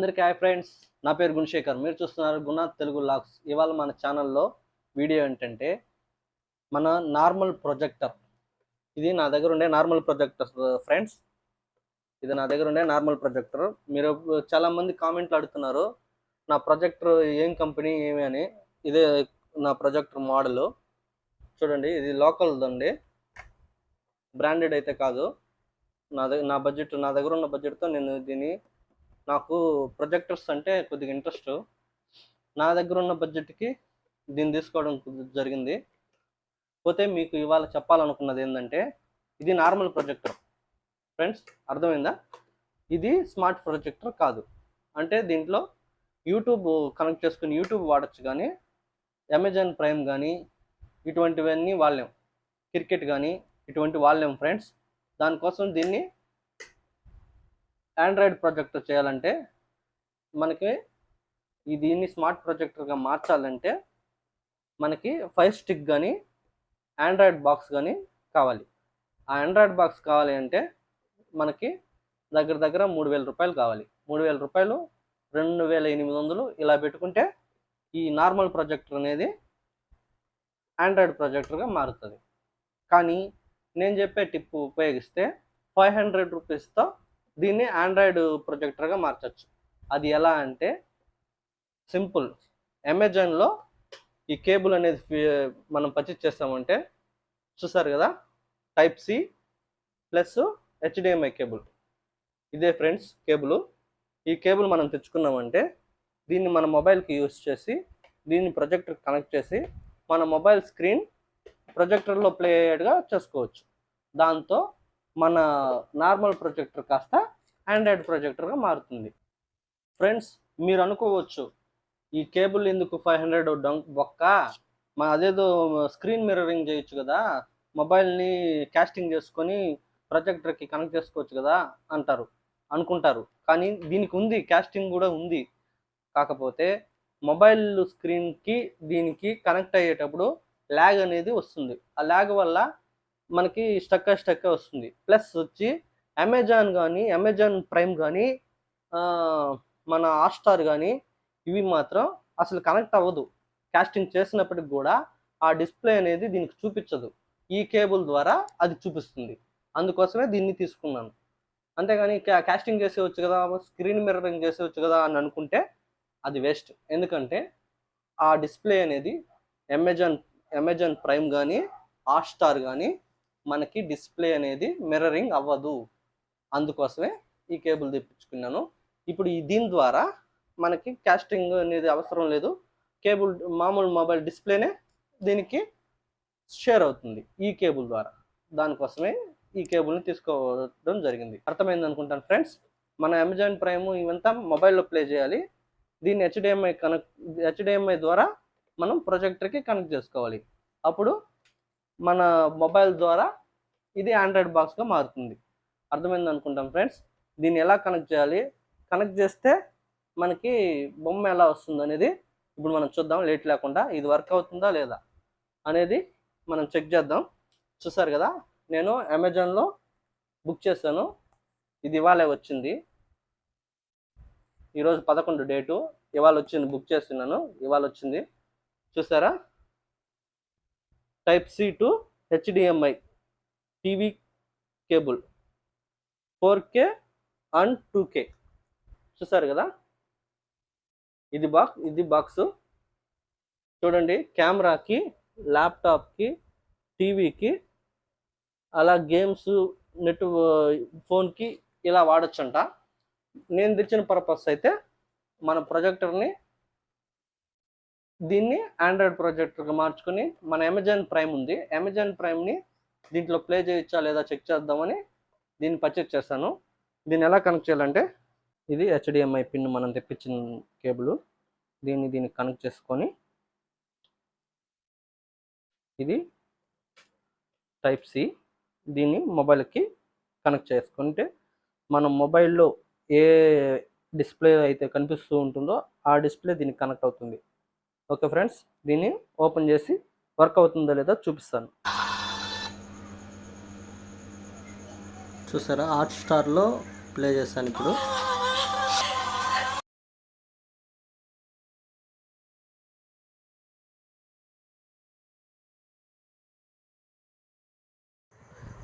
అందరికీ hi friends నా పేరు గుణశేఖర్. మీరు చూస్తున్నారు గుణ తెలుగు లాక్స్. ఇవాళ మన ఛానల్లో వీడియో ఏంటంటే మన నార్మల్ ప్రొజెక్టర్. ఇది నా దగ్గర ఉండే నార్మల్ ప్రొజెక్టర్ ఫ్రెండ్స్. ఇది నా దగ్గర ఉండే నార్మల్ ప్రొజెక్టర్. మీరు చాలా మంది కామెంట్లు అడుగుతున్నారు నా ప్రొజెక్టర్ ఏం కంపెనీ ఏమి అని. ఇదే నా ప్రొజెక్టర్ మోడల్. చూడండి ఇది లోకల్దండి బ్రాండెడ్ అయితే కాదు. నా దగ్గర నా బడ్జెట్ నా దగ్గర ఉన్న బడ్జెట్తో నేను దీన్ని నాకు ప్రొజెక్టర్స్ అంటే కొద్దిగా ఇంట్రెస్ట్ నా దగ్గర ఉన్న బడ్జెట్కి దీన్ని తీసుకోవడం జరిగింది. పోతే మీకు ఇవాళ చెప్పాలనుకున్నది ఏంటంటే ఇది నార్మల్ ప్రొజెక్టర్ ఫ్రెండ్స్ అర్థమైందా? ఇది స్మార్ట్ ప్రొజెక్టర్ కాదు. అంటే దీంట్లో యూట్యూబ్ కనెక్ట్ చేసుకుని యూట్యూబ్ వాడచ్చు కానీ అమెజాన్ ప్రైమ్ కానీ ఇటువంటివన్నీ వాళ్ళేం. క్రికెట్ కానీ ఇటువంటి వాళ్ళేం ఫ్రెండ్స్ దానికోసం దీన్ని ఆండ్రాయిడ్ ప్రొజెక్టర్ చేయాలంటే మనకి ఈ దీన్ని స్మార్ట్ ప్రొజెక్టర్గా మార్చాలంటే మనకి ఫైవ్ స్టిక్ కానీ ఆండ్రాయిడ్ బాక్స్ కానీ కావాలి. ఆ ఆండ్రాయిడ్ బాక్స్ కావాలి అంటే మనకి దగ్గర దగ్గర మూడు వేల రూపాయలు కావాలి. మూడు వేల రూపాయలు రెండు వేల ఎనిమిది వందలు ఇలా పెట్టుకుంటే ఈ నార్మల్ ప్రొజెక్టర్ అనేది ఆండ్రాయిడ్ ప్రొజెక్టర్గా మారుతుంది. కానీ నేను చెప్పే టిప్ ఉపయోగిస్తే ఫైవ్ హండ్రెడ్ రూపీస్తో దీన్ని ఆండ్రాయిడ్ ప్రొజెక్టర్గా మార్చచ్చు. అది ఎలా అంటే సింపుల్. అమెజాన్లో ఈ కేబుల్ అనేది మనం పర్చేస్ చేస్తామంటే చూసారు కదా? Type C plus HDMI cable. ఇదే ఫ్రెండ్స్ కేబుల్. ఈ కేబుల్ మనం తెచ్చుకున్నామంటే దీన్ని మన మొబైల్కి యూస్ చేసి దీన్ని ప్రొజెక్టర్ కనెక్ట్ చేసి మన మొబైల్ స్క్రీన్ ప్రొజెక్టర్లో ప్లే అయ్యేట్టుగా చేసుకోవచ్చు. దాంతో మన నార్మల్ ప్రొజెక్టర్ కాస్త ఆండ్రాయిడ్ ప్రొజెక్టర్గా మారుతుంది. ఫ్రెండ్స్ మీరు అనుకోవచ్చు ఈ కేబుల్ ఎందుకు ఫైవ్ హండ్రెడ్ డంక్ బొక్క మా అదేదో స్క్రీన్ మిర్రరింగ్ చేయొచ్చు కదా మొబైల్ని క్యాస్టింగ్ చేసుకొని ప్రొజెక్టర్కి కనెక్ట్ చేసుకోవచ్చు కదా అంటారు అనుకుంటారు. కానీ దీనికి ఉంది క్యాస్టింగ్ కూడా ఉంది. కాకపోతే మొబైల్ స్క్రీన్కి దీనికి కనెక్ట్ అయ్యేటప్పుడు ల్యాగ్ అనేది వస్తుంది. ఆ ల్యాగ్ వల్ల మనకి స్టక్ స్టక్ వస్తుంది. ప్లస్ వచ్చి అమెజాన్ కానీ అమెజాన్ ప్రైమ్ కానీ మన హాట్స్టార్ కానీ ఇవి మాత్రం అసలు కనెక్ట్ అవ్వదు. కాస్టింగ్ చేసినప్పటికి కూడా ఆ డిస్ప్లే అనేది దీనికి చూపించదు. ఈ కేబుల్ ద్వారా అది చూపిస్తుంది. అందుకోసమే దీన్ని తీసుకున్నాను. అంతేగాని కాస్టింగ్ చేసేవచ్చు కదా స్క్రీన్ మిర్రరింగ్ చేసేవచ్చు కదా అని అనుకుంటే అది వేస్ట్ ఎందుకంటే ఆ డిస్ప్లే అనేది అమెజాన్ అమెజాన్ ప్రైమ్ కానీ హాట్స్టార్ కానీ మనకి డిస్ప్లే అనేది మిర్రరింగ్ అవ్వదు. అందుకోసమే ఈ కేబుల్ తెప్పించుకున్నాను. ఇప్పుడు ఈ దీని ద్వారా మనకి క్యాస్టింగ్ అనేది అవసరం లేదు. కేబుల్ మామూలు మొబైల్ డిస్ప్లేనే దీనికి షేర్ అవుతుంది ఈ కేబుల్ ద్వారా. దానికోసమే ఈ కేబుల్ని తీసుకోవడం జరిగింది. అర్థమైంది అనుకుంటాను ఫ్రెండ్స్ మన అమెజాన్ ప్రైమ్ ఇవంతా మొబైల్లో ప్లే చేయాలి. దీన్ని హెచ్డిఎంఐ కనెక్ట్ హెచ్డిఎంఐ ద్వారా మనం ప్రొజెక్టర్కి కనెక్ట్ చేసుకోవాలి. అప్పుడు మన మొబైల్ ద్వారా ఇది ఆండ్రాయిడ్ బాక్స్గా మారుతుంది. అర్థమైంది అనుకుంటాం ఫ్రెండ్స్ దీన్ని ఎలా కనెక్ట్ చేయాలి? కనెక్ట్ చేస్తే మనకి బొమ్మ ఎలా వస్తుంది అనేది ఇప్పుడు మనం చూద్దాం. లేట్ లేకుండా ఇది వర్క్ అవుతుందా లేదా అనేది మనం చెక్ చేద్దాం. చూసారు కదా? నేను అమెజాన్లో బుక్ చేశాను. ఇది ఇవాళ వచ్చింది. ఈరోజు పదకొండు డేటు ఇవాళ వచ్చింది బుక్ చేస్తున్నాను. ఇవాళ వచ్చింది. చూసారా? Type C to HDMI TV cable. Four K and two K. చూసారు కదా? ఇది బాక్స్ ఇది బాక్స్. చూడండి కెమెరాకి ల్యాప్టాప్కి టీవీకి అలా గేమ్స్ నెట్ ఫోన్కి ఇలా వాడచ్చంట. నేను తెచ్చిన పర్పస్ అయితే మన ప్రొజెక్టర్ని దీన్ని ఆండ్రాయిడ్ ప్రొజెక్టర్గా మార్చుకుని మన అమెజాన్ ప్రైమ్ ఉంది. అమెజాన్ ప్రైమ్ని దీంట్లో ప్లే చేయొచ్చా లేదా చెక్ చేద్దామని దీన్ని పర్చేస్ చేస్తాను. దీన్ని ఎలా కనెక్ట్ చేయాలంటే ఇది హెచ్డిఎంఐ పిన్ మనం తెప్పించిన కేబుల్ దీన్ని దీనికి కనెక్ట్ చేసుకొని ఇది టైప్ సి దీన్ని మొబైల్కి కనెక్ట్ చేసుకుంటే మనం మొబైల్లో ఏ డిస్ప్లే అయితే కనిపిస్తూ ఉంటుందో ఆ డిస్ప్లే దీనికి కనెక్ట్ అవుతుంది. ఓకే ఫ్రెండ్స్ దీన్ని ఓపెన్ చేసి వర్క్ అవుతుందో లేదో చూపిస్తాను. చూసారా? హాట్ స్టార్లో ప్లే చేస్తాను ఇప్పుడు.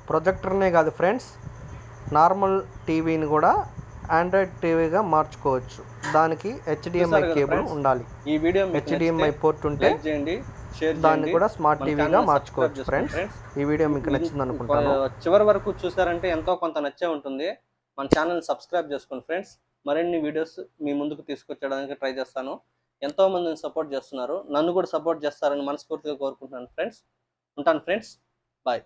ప్రొజెక్టర్నే కాదు ఫ్రెండ్స్ నార్మల్ టీవీని కూడా ఆండ్రాయిడ్ టీవీగా మార్చుకోవచ్చు. దానికి హెచ్డిఎంఐ కేబుల్ ఉండాలి. హెచ్డిఎంఐ పోర్ట్ ఉంటే దాన్ని కూడా స్మార్ట్ టీవీగా మార్చుకోవచ్చు ఫ్రెండ్స్ ఈ వీడియో మీకు నచ్చింది అనుకుంటాను. చివరి వరకు చూసారంటే ఎంతో కొంత నచ్చే ఉంటుంది. మన ఛానల్ సబ్స్క్రైబ్ చేసుకోండి ఫ్రెండ్స్ మరిన్ని వీడియోస్ మీ ముందుకు తీసుకొచ్చడానికి ట్రై చేస్తాను. ఎంతో మందిని సపోర్ట్ చేస్తున్నారు. నన్ను కూడా సపోర్ట్ చేస్తారని మనస్ఫూర్తిగా కోరుకుంటున్నాను ఫ్రెండ్స్ ఉంటాను ఫ్రెండ్స్ బాయ్